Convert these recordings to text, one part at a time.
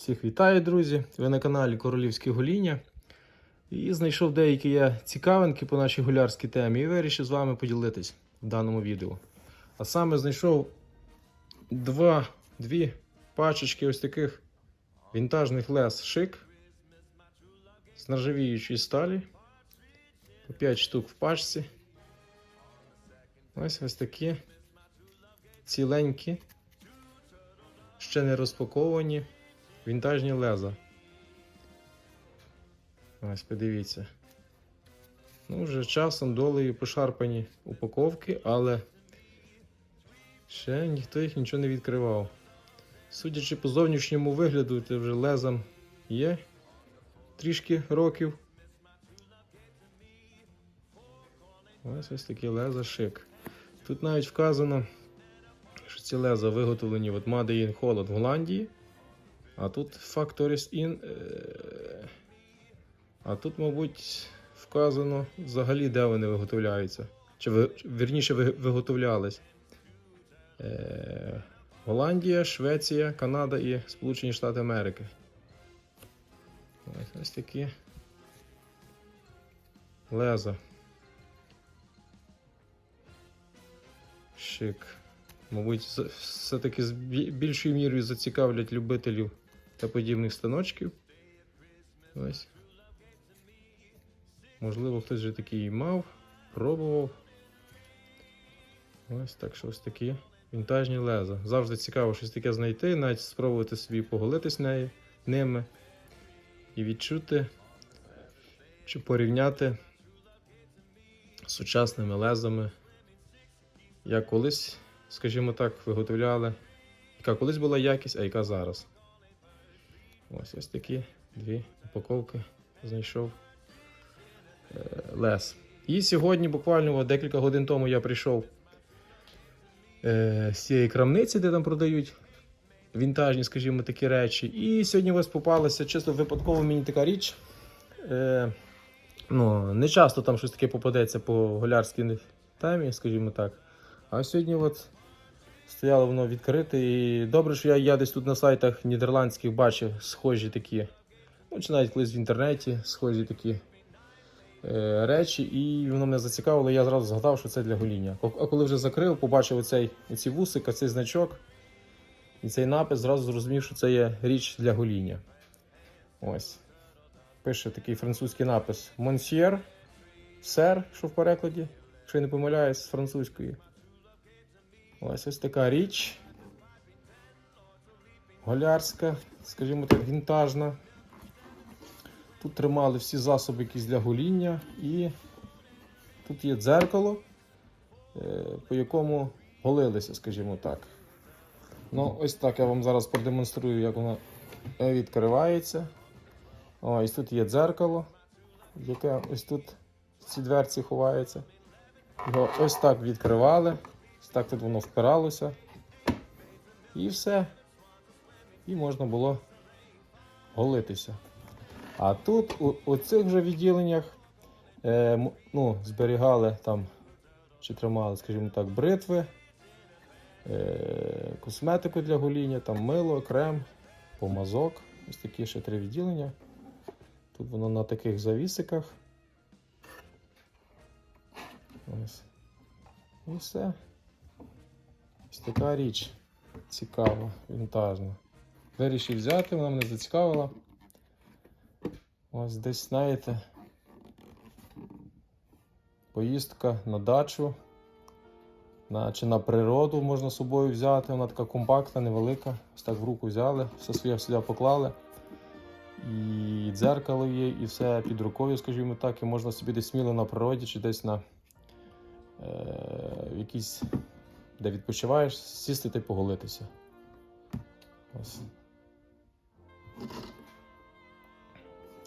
Всіх вітаю, друзі! Ви на каналі Королівське Гоління. І знайшов деякі я цікавинки по нашій гулярській темі і вирішив з вами поділитись в даному відео. А саме знайшов два, дві пачечки ось таких вінтажних лес шик з нержавіючої сталі. По 5 штук в пачці. Ось ось такі ціленькі, ще не розпаковані. Вінтажні леза. Ось, подивіться. Ну, вже часом долею пошарпані упаковки, але ще ніхто їх нічого не відкривав. Судячи по зовнішньому вигляду, це вже лезам є трішки років. Ось ось такі леза шик. Тут навіть вказано, що ці леза виготовлені от Made in Holland в Голландії. А тут Factories in. е, А тут, мабуть, вказано взагалі, де вони виготовляються. Чи вірніше виготовлялись. Е, Голландія, Швеція, Канада і Сполучені Штати Америки. Ось, ось такі леза. Шик. Мабуть, все-таки з більшою мірою зацікавлять любителів та подібних станочків. Ось. Можливо, хтось вже такий мав, пробував. Ось так що ось такі вінтажні леза. Завжди цікаво щось таке знайти, навіть спробувати собі поголитись нею, ними і відчути, чи порівняти з сучасними лезами, як колись, скажімо так, виготовляли, яка колись була якість, а яка зараз. Ось ось такі дві упаковки знайшов е, лес. І сьогодні, буквально декілька годин тому, я прийшов е, з цієї крамниці, де там продають вінтажні, скажімо, такі речі. І сьогодні ось попалася чисто випадково мені така річ. Е, ну, не часто там щось таке попадеться по голярській темі, скажімо так. А сьогодні от стояло воно відкрите. І добре, що я, я десь тут на сайтах нідерландських бачив схожі такі, ну чи навіть колись в інтернеті схожі такі е, речі, і воно мене зацікавило, я зразу згадав, що це для гоління. А коли вже закрив, побачив оцей, оці вусика, цей значок і цей напис, зразу зрозумів, що це є річ для гоління. Ось. Пише такий французький напис Монсьєр, сер, що в перекладі, якщо я не помиляюсь, з французької. Ось ось така річ. Голярська, скажімо так, вінтажна. Тут тримали всі засоби якісь для гоління і тут є дзеркало, е, по якому голилися, скажімо так. Ну, ось так я вам зараз продемонструю, як воно відкривається. Ось тут є дзеркало, яке ось тут в цій дверці ховається. Його ось так відкривали. Так тут воно впиралося. І все. І можна було голитися. А тут, у, у цих вже відділеннях, е, ну, зберігали там, чи тримали, скажімо так, бритви, е, косметику для гоління, там мило, крем, помазок. Ось такі ще три відділення. Тут воно на таких завісиках. Ось. І все. Ось така річ цікава, вінтажна. Вирішив взяти, вона мене зацікавила. Ось десь, знаєте, поїздка на дачу, на, чи на природу можна з собою взяти. Вона така компактна, невелика. Ось так в руку взяли, все своє сюди поклали. І дзеркало є, і все під рукою, скажімо так, і можна собі десь сміло на природі чи десь на е, в якійсь, де відпочиваєш, сісти та поголитися. Ось.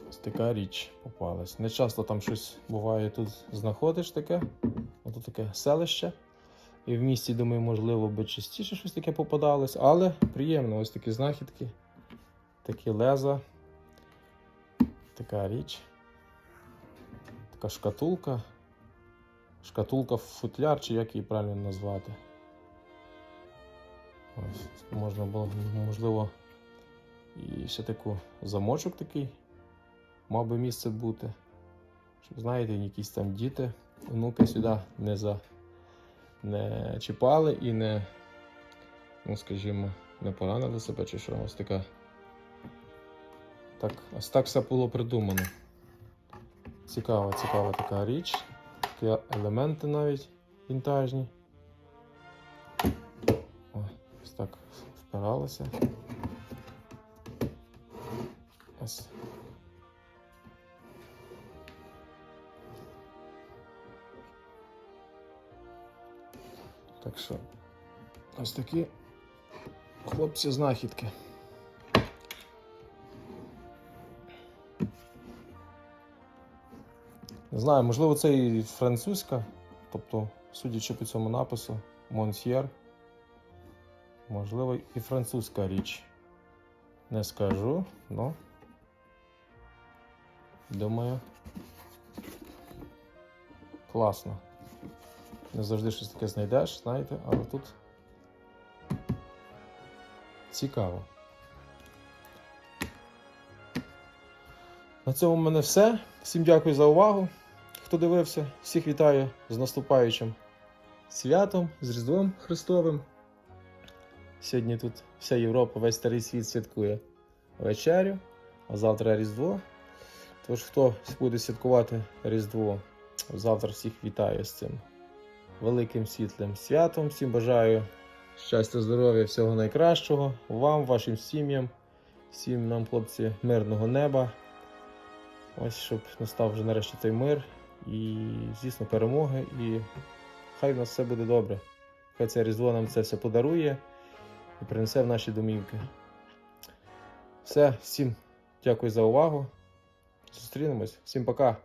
Ось така річ попалась. Не часто там щось буває тут знаходиш таке. Ось таке селище. І в місті, думаю, можливо, би частіше щось таке попадалось, але приємно, ось такі знахідки, такі леза, така річ, така шкатулка. Шкатулка в футляр, чи як її правильно назвати. Ось, можна було, можливо, І ще таку замочок такий. Мав би місце бути. Щоб, знаєте, якісь там діти, онуки сюди не, за... не чіпали і не, ну скажімо, не поранили себе чи що. Ось така. Так, ось так все було придумано. Цікава, цікава така річ. Такі елементи навіть вінтажні. Так впиралося. Ось. Так що ось такі хлопці знахідки. Не знаю, можливо, це і французька, тобто, судячи по цьому напису, Монсьєр. Можливо, і французька річ. Не скажу, але думаю. Класно. Не завжди щось таке знайдеш, знаєте, але тут цікаво. На цьому в мене все. Всім дякую за увагу. Хто дивився, всіх вітаю з наступаючим святом, з Різдвом Христовим. Сьогодні тут вся Європа, весь старий світ святкує вечерю, а завтра Різдво. Тож, хто буде святкувати Різдво, завтра всіх вітаю з цим великим світлим святом. Всім бажаю щастя, здоров'я, всього найкращого. Вам, вашим сім'ям, всім нам, хлопці, мирного неба. Ось щоб настав вже нарешті той мир і, звісно, перемоги. І хай в нас все буде добре. Хай це Різдво нам це все подарує і принесе в наші домівки. Все, всім дякую за увагу. Зустрінемось. Всім пока.